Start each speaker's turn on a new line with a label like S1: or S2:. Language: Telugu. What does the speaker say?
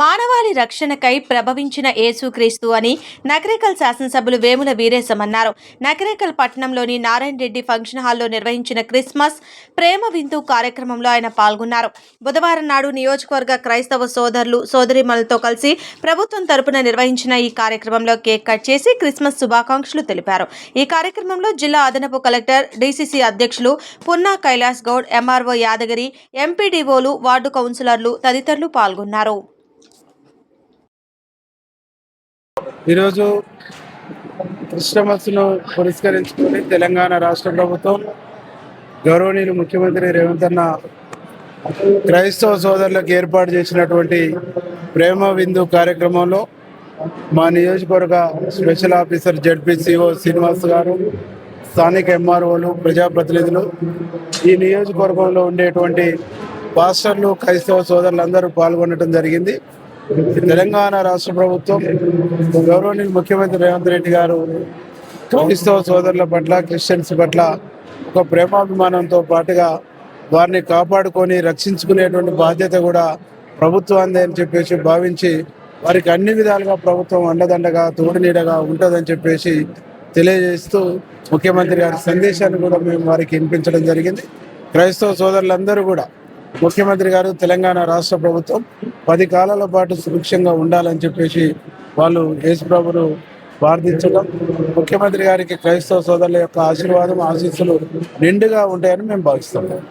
S1: మానవాళి రక్షణకై ప్రభవించిన యేసుక్రీస్తు అని నకరేకల్ శాసనసభ్యులు వేముల వీరేశమన్నారు నకరేకల్ పట్టణంలోని నారాయణ రెడ్డి ఫంక్షన్ హాల్లో నిర్వహించిన క్రిస్మస్ ప్రేమ విందు కార్యక్రమంలో ఆయన పాల్గొన్నారు. బుధవారం నాడు నియోజకవర్గ క్రైస్తవ సోదరులు సోదరిమలతో కలిసి ప్రభుత్వం తరపున నిర్వహించిన ఈ కార్యక్రమంలో కేక్ కట్ చేసి క్రిస్మస్ శుభాకాంక్షలు తెలిపారు. ఈ కార్యక్రమంలో జిల్లా అదనపు కలెక్టర్ డీసీసీ అధ్యక్షులు పున్నా కైలాస్ గౌడ్ ఎంఆర్ఓ యాదగిరి ఎంపీడీఓలు వార్డు కౌన్సిలర్లు తదితరులు పాల్గొన్నారు.
S2: ఈరోజు క్రిస్టమస్ను పురస్కరించుకొని తెలంగాణ రాష్ట్ర ప్రభుత్వం గౌరవనీయులు ముఖ్యమంత్రి రేవంత్ అన్న క్రైస్తవ సోదరులకు ఏర్పాటు చేసినటువంటి ప్రేమ విందు కార్యక్రమంలో మా నియోజకవర్గ స్పెషల్ ఆఫీసర్ జడ్పీసీఓ శ్రీనివాస్ గారు స్థానిక ఎంఆర్ఓలు ప్రజాప్రతినిధులు ఈ నియోజకవర్గంలో ఉండేటువంటి పాస్టర్లు క్రైస్తవ సోదరులందరూ పాల్గొనడం జరిగింది. తెలంగాణ రాష్ట్ర ప్రభుత్వం గౌరవనీయులు ముఖ్యమంత్రి రేవంత్ రెడ్డి గారు క్రైస్తవ సోదరుల పట్ల క్రిస్టియన్స్ పట్ల ఒక ప్రేమాభిమానంతో పాటుగా వారిని కాపాడుకొని రక్షించుకునేటువంటి బాధ్యత కూడా ప్రభుత్వాన్ని అని చెప్పేసి భావించి వారికి అన్ని విధాలుగా ప్రభుత్వం అండదండగా తోడునీడగా ఉంటుందని చెప్పేసి తెలియజేస్తూ ముఖ్యమంత్రి గారి సందేశాన్ని కూడా మేము వారికి వినిపించడం జరిగింది. క్రైస్తవ సోదరులందరూ కూడా ముఖ్యమంత్రి గారు తెలంగాణ రాష్ట్ర ప్రభుత్వం పది కాలాల పాటు సుభిక్షంగా ఉండాలని చెప్పేసి వాళ్ళు యేసుప్రభును ప్రార్థించడం ముఖ్యమంత్రి గారికి క్రైస్తవ సోదరుల యొక్క ఆశీర్వాదం ఆశీస్సులు నిండుగా ఉంటాయని మేము భావిస్తున్నాం.